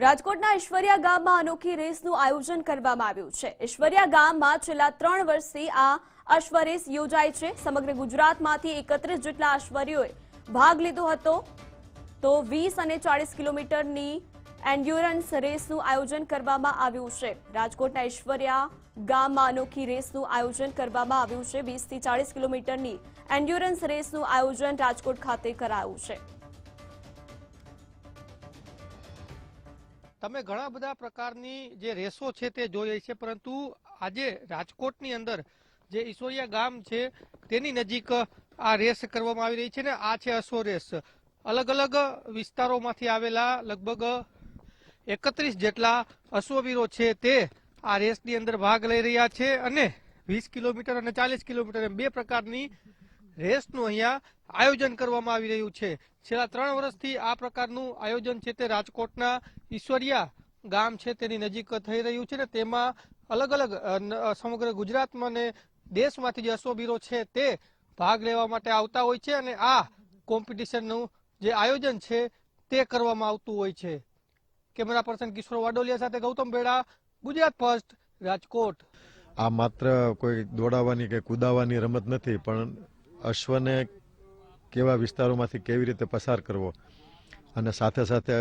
રાજકોટના ઈશ્વરિયા ગામમાં અનોખી રેસનું આયોજન કરવામાં આવ્યું છે. ઈશ્વરિયા ગામમાં છેલ્લા ત્રણ વર્ષથી આ અશ્વરેસ યોજાય છે. સમગ્ર ગુજરાતમાંથી એકત્રીસ જેટલા અશ્વરીઓએ ભાગ લીધો હતો. તો વીસ અને ચાળીસ કિલોમીટરની એન્ડ્યુરન્સ રેસનું આયોજન કરવામાં આવ્યું છે. રાજકોટના ઈશ્વરિયા ગામમાં અનોખી રેસનું આયોજન કરવામાં આવ્યું છે. વીસથી ચાળીસ કિલોમીટરની એન્ડ્યુરન્સ રેસનું આયોજન રાજકોટ ખાતે કરાયું છે. તમે ઘણા બધા પ્રકારની જે રેસો છે તે જોઈ રહી છે, પરંતુ આજે રાજકોટની અંદર જે ઈશ્વરિયા ગામ છે તેની નજીક આ રેસ કરવામાં આવી રહી છે ને આ છે અશો રેસ. અલગ અલગ વિસ્તારોમાંથી આવેલા લગભગ એકત્રીસ જેટલા અશ્વવીરો છે તે આ રેસની અંદર ભાગ લઈ રહ્યા છે અને વીસ કિલોમીટર અને ચાલીસ કિલોમીટર એમ બે પ્રકારની રેસનું અહીંયા આયોજન કરવામાં આવી રહ્યું છે. છેલ્લા ત્રણ વર્ષથી આ પ્રકારનું આયોજન છે તે રાજકોટના ઈશ્વરિયા ગામ છે તેની નજીક થઈ રહ્યું છે ને તેમાં અલગ અલગ સમગ્ર ગુજરાતમાં ને દેશમાંથી જે અશ્વબીરો છે તે ભાગ લેવા માટે આવતા હોય છે અને આ કોમ્પિટિશનનું જે આયોજન છે તે કરવામાં આવતું હોય છે. કેમેરા પર્સન કિશોર વાડોલિયા સાથે ગૌતમ બેડા, ગુજરાત ફર્સ્ટ, રાજકોટ. આ માત્ર કોઈ દોડાવાની કે કૂદાવાની રમત નથી, પણ અશ્વને કેવા વિસ્તારોમાંથી કેવી રીતે પસાર કરવો? અને સાથે સાથે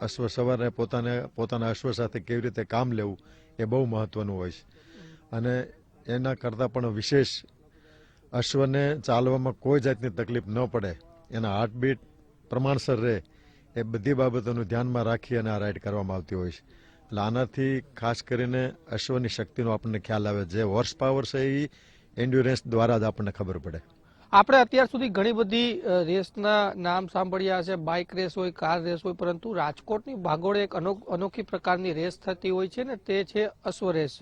અશ્વ સવારે પોતાને, પોતાના અશ્વ સાથે કેવી રીતે કામ લેવું એ બહુ મહત્વનું હોય છે. અને એના કરતાં પણ વિશેષ અશ્વને ચાલવામાં કોઈ જાતની તકલીફ ન પડે, એના હાર્ટબીટ પ્રમાણસર રહે એ બધી બાબતોનું ધ્યાનમાં રાખી અને આ રાઈડ કરવામાં આવતી હોય છે. એટલે આનાથી ખાસ કરીને અશ્વની શક્તિનો આપણને ખ્યાલ આવે, જે હોર્સ પાવર છે એ એન્ડ્યુરન્સ દ્વારા જ આપણને ખબર પડે. આપણે અત્યાર સુધી ઘણી બધી રેસના નામ સાંભળ્યા છે બાઇક રેસ હોય, કાર રેસ હોય, પરંતુ રાજકોટની ભાગોળે એક અનો- અનોખી પ્રકારની રેસ થતી હોય છે ને, તે છે અશ્વ રેસ.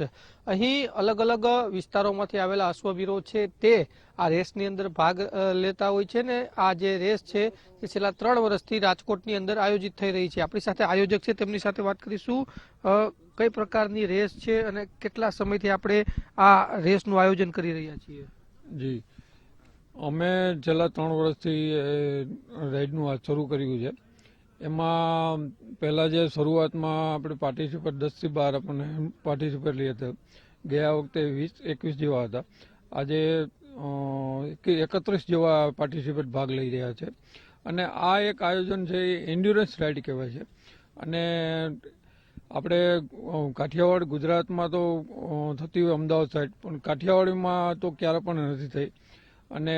અહીં અલગ અલગ વિસ્તારોમાંથી આવેલા અશ્વવીરો છે તે આ રેસની અંદર ભાગ લેતા હોય છે ને, આ જે રેસ છે તે છેલ્લા ત્રણ વર્ષથી રાજકોટની અંદર આયોજિત થઈ રહી છે. આપણી સાથે આયોજક છે, તેમની સાથે વાત કરીશું. કઈ પ્રકારની રેસ છે અને કેટલા સમયથી આપણે આ રેસનું આયોજન કરી રહ્યા છીએ? જી. અમે છેલ્લા ત્રણ વર્ષથી રાઈડનું આ શરૂ કર્યું છે. એમાં પહેલાં જે શરૂઆતમાં આપણે પાર્ટિસિપેટ દસથી બાર આપણને પાર્ટિસિપેટ લઈએ હતા. ગયા વખતે વીસ, એકવીસ જેવા હતા. આજે એકત્રીસ જેવા પાર્ટિસિપેટ ભાગ લઈ રહ્યા છે. અને આ એક આયોજન છે એ એન્ડ્યુરન્સ રાઈડ કહેવાય છે. અને આપણે કાઠિયાવાડ ગુજરાતમાં તો થતી હોય અમદાવાદ સાઈડ પણ કાઠિયાવાડમાં તો ક્યારે પણ નથી થઈ. અને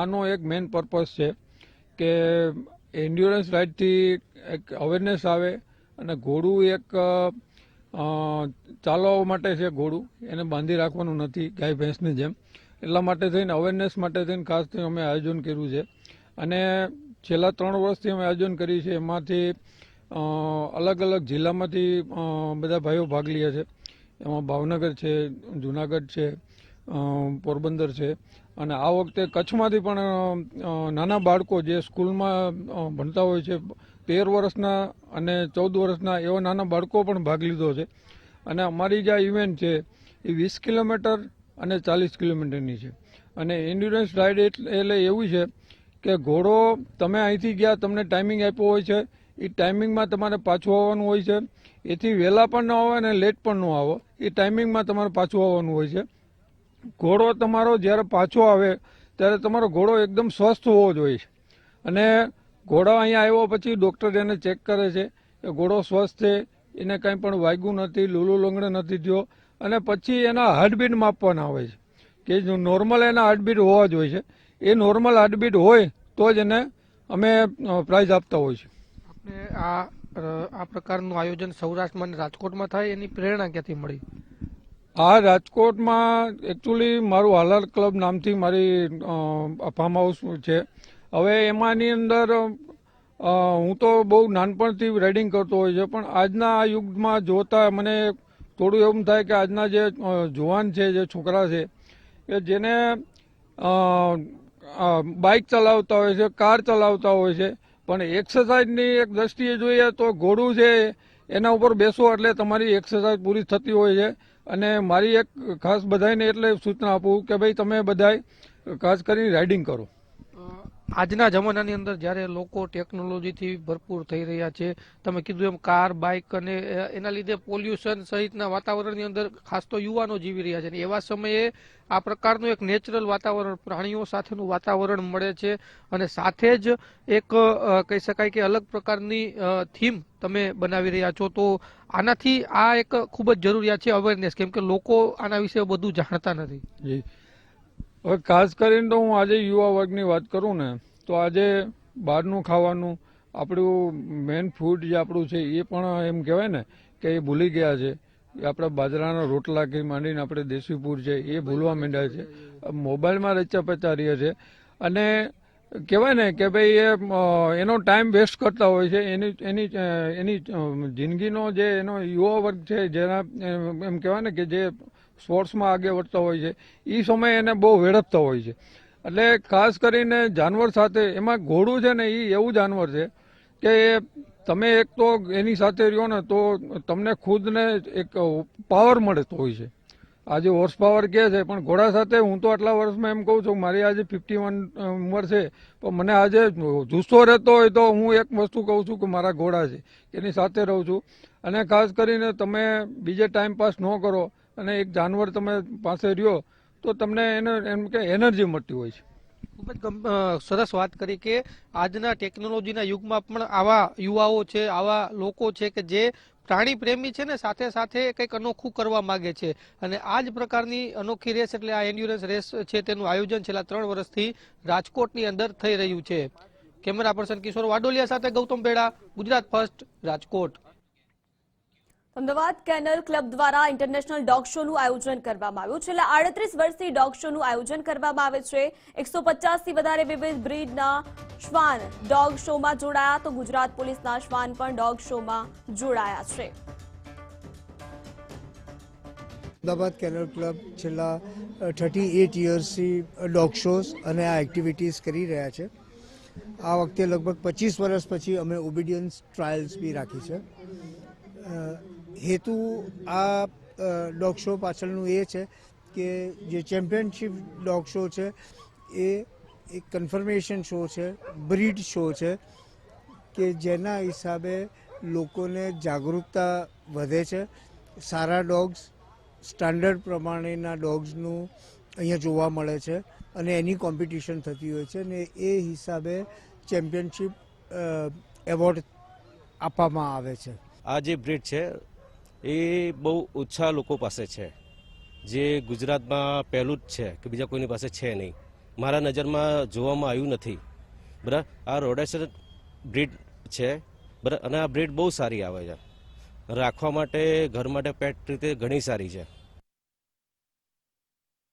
આનો એક મેઇન પર્પઝ છે કે એન્ડ્યોરન્સ રાઇડથી એક અવેરનેસ આવે અને ઘોડું એક ચાલવા માટે છે ઘોડું. એને બાંધી રાખવાનું નથી, ગાય, ભેંસની જેમ. એટલા માટે થઈને અવેરનેસ માટે થઈને ખાસ થઈને અમે આયોજન કર્યું છે. અને છેલ્લા ત્રણ વર્ષથી અમે આયોજન કર્યું છે. એમાંથી અલગ અલગ જિલ્લામાંથી બધા ભાઈઓ ભાગ લે છે. એમાં ભાવનગર છે, જુનાગઢ છે પોરબંદર છે. અને આ વખતે કચ્છમાંથી પણ નાના બાળકો જે સ્કૂલમાં ભણતા હોય છે, તેર વર્ષના અને ચૌદ વર્ષના એવા નાના બાળકો પણ ભાગ લીધો છે. અને અમારી જે આ ઇવેન્ટ છે, એ વીસ કિલોમીટર અને ચાલીસ કિલોમીટરની છે. અને એન્ડ્યુરન્સ રાઇડ એટલે એવું છે કે ઘોડો તમે અહીંથી ગયા, તમને ટાઈમિંગ આપ્યો હોય છે. એ ટાઈમિંગમાં તમારે પાછું આવવાનું હોય છે. એથી વહેલા પણ ન આવે અને લેટ પણ ન આવો. એ ટાઈમિંગમાં તમારે પાછું આવવાનું હોય છે. ઘોડો તમારો જ્યારે પાછો આવે, ત્યારે તમારો ઘોડો એકદમ સ્વસ્થ હોવો જોઈએ અને ઘોડો અહીંયા આવ્યો પછી ડૉક્ટર એને ચેક કરે છે કે ઘોડો સ્વસ્થ છે, એને કંઈ પણ વાગ્યું નથી, લૂલું લંગડે નથી થયો, અને પછી એના હાર્ટબીટ માપવાના આવે છે. કે નોર્મલ એના હાર્ટબીટ હોવા જોઈએ છે. એ નોર્મલ હાર્ટબીટ હોય તો જ એને અમે પ્રાઇઝ આપતા હોય છે. આપણે આ આ પ્રકારનું આયોજન સૌરાષ્ટ્રમાં અને રાજકોટમાં થાય એની પ્રેરણા ક્યાંથી મળી? આ રાજકોટમાં એકચ્યુઅલી મારું હાલાર ક્લબ નામથી મારી ફાર્મ હાઉસ છે. હવે એમાંની અંદર હું તો બહુ નાનપણથી રાઇડિંગ કરતો હોય છે, પણ આજના આ યુગમાં જોતા મને થોડું એવું થાય કે આજના જે જુવાન છે, જે છોકરા છે, કે જેને બાઇક ચલાવતા હોય છે કાર ચલાવતા હોય છે, પણ એક્સરસાઇઝની એક દ્રષ્ટિએ જોઈએ તો ઘોડું છે એના ઉપર બેસો એટલે તમારી એક્સરસાઇઝ પૂરી થતી હોય છે. અને મારી એક ખાસ બધાને એટલે સૂચના આપું કે ભાઈ તમે બધાય ખાસ કરીને રાઇડિંગ કરો. આજના જમાનાની અંદર જ્યારે લોકો ટેકનોલોજીથી ભરપૂર થઈ રહ્યા છે, તમે કીધું એમ કાર બાઇક અને એના લીધે પોલ્યુશન સહિતના વાતાવરણની અંદર ખાસ તો યુવાનો જીવી રહ્યા છે અને એવા સમયે આ પ્રકારનું એક નેચરલ વાતાવરણ, પ્રાણીઓ સાથેનું વાતાવરણ મળે છે અને સાથે જ એક કહી શકાય કે અલગ પ્રકારની થીમ તમે બનાવી રહ્યા છો. તો આનાથી આ એક ખૂબ જ જરૂરિયાત છે અવેરનેસ કેમ કે લોકો આના વિશે બધું જાણતા નથી. હવે ખાસ કરીને તો હું આજે યુવા વર્ગની વાત કરું ને, તો આજે બહારનું ખાવાનું, આપણું મેન ફૂડ જે આપણું છે એ પણ એમ કહેવાય ને કે એ ભૂલી ગયા છે. આપણે બાજરાના રોટલા કે માંડીને આપણે દેશી ફૂડ છે એ ભૂલવા માંડ્યા છે. મોબાઈલમાં રચ્યા પચા રહ્યા છે. અને કહેવાય ને કે ભાઈ એ એનો ટાઈમ વેસ્ટ કરતા હોય છે. એની એની એની જિંદગીનો જે એનો યુવા વર્ગ છે જેના એમ કહેવાય ને કે જે સ્પોર્ટ્સમાં આગળ વધતા હોય છે. એ સમયે એને બહુ વેડપતા હોય છે. એટલે ખાસ કરીને જાનવર સાથે, એમાં ઘોડું છે ને એ એવું જાનવર છે કે તમે એક તો એની સાથે રહ્યો ને તો તમને ખુદને એક પાવર મળતો હોય છે. આજે હોર્સ પાવર કહે છે, પણ ઘોડા સાથે હું તો આટલા વર્ષમાં એમ કહું છું, મારી આજે ફિફ્ટી વન ઉંમર છે, પણ મને આજે જુસ્સો રહેતો હોય તો હું એક વસ્તુ કહું છું કે મારા ઘોડા છે, એની સાથે રહું છું. અને ખાસ કરીને તમે બીજે ટાઈમ પાસ ન કરો અને એક જાનવર તમે પાસે રહ્યો, તો તમને એને એમ કે એનર્જી મળતી હોય છે. ખૂબ જ સરસ વાત કરી કે આજના ટેકનોલોજીના યુગમાં પણ આવા યુવાઓ છે, આવા લોકો છે કે જે પ્રાણી પ્રેમી છે ને સાથે સાથે કંઈક અનોખું કરવા માગે છે. અને આ જ પ્રકારની અનોખી રેસ એટલે આ એન્ડ્યુરન્સ રેસ છે તેનું આયોજન છેલ્લા ત્રણ વર્ષથી રાજકોટની અંદર થઈ રહ્યું છે. કેમેરા પર્સન કિશોર વાડોલિયા સાથે Gautam Beda Gujarat first, Rajkot. Ahmedabad kennel club દ્વારા ઇન્ટરનેશનલ ડોગ શોનું આયોજન કરવામાં આવ્યું. છેલ્લા આડત્રીસ વર્ષથી ડોગ શોનું આયોજન કરવામાં આવે છે. એકસો પચાસથી વધારે વિવિધ બ્રીડના શ્વાન ડોગ શોમાં જોડાયા તો ગુજરાત પોલીસના શ્વાન પણ ડોગ શોમાં જોડાયા છે. અમદાવાદ કેનલ ક્લબ છેલ્લા થર્ટી એટ યર્સથી ડોગ શોઝ અને આ એક્ટિવિટીઝ કરી રહ્યા છે. આ વખતે લગભગ પચીસ વર્ષ પછી અમે ઓબિડિયન્સ ટ્રાયલ્સ બી રાખી છે. હેતુ આ ડોગ શો પાછળનું એ છે કે જે ચેમ્પિયનશિપ ડોગ શો છે એ એક કન્ફર્મેશન શો છે, બ્રીડ શો છે કે જેના હિસાબે લોકોને જાગૃતતા વધે છે. સારા ડોગ્સ સ્ટાન્ડર્ડ પ્રમાણેના ડોગ્સનું અહીંયા જોવા મળે છે અને એની કોમ્પિટિશન થતી હોય છે અને એ હિસાબે ચેમ્પિયનશિપ એવોર્ડ આપવામાં આવે છે. આ જે બ્રીડ છે એ બહુ ઓછા લોકો પાસે છે. જે ગુજરાતમાં પહેલું જ છે કે બીજા કોઈની પાસે છે નહીં. મારા નજરમાં જોવામાં આવ્યું નથી. બરાબર? આ રોડેસર બ્રીડ છે. બરાબર? અને આ બ્રીડ બહુ સારી આવે છે. રાખવા માટે, ઘર માટે પેટ રીતે ઘણી સારી છે.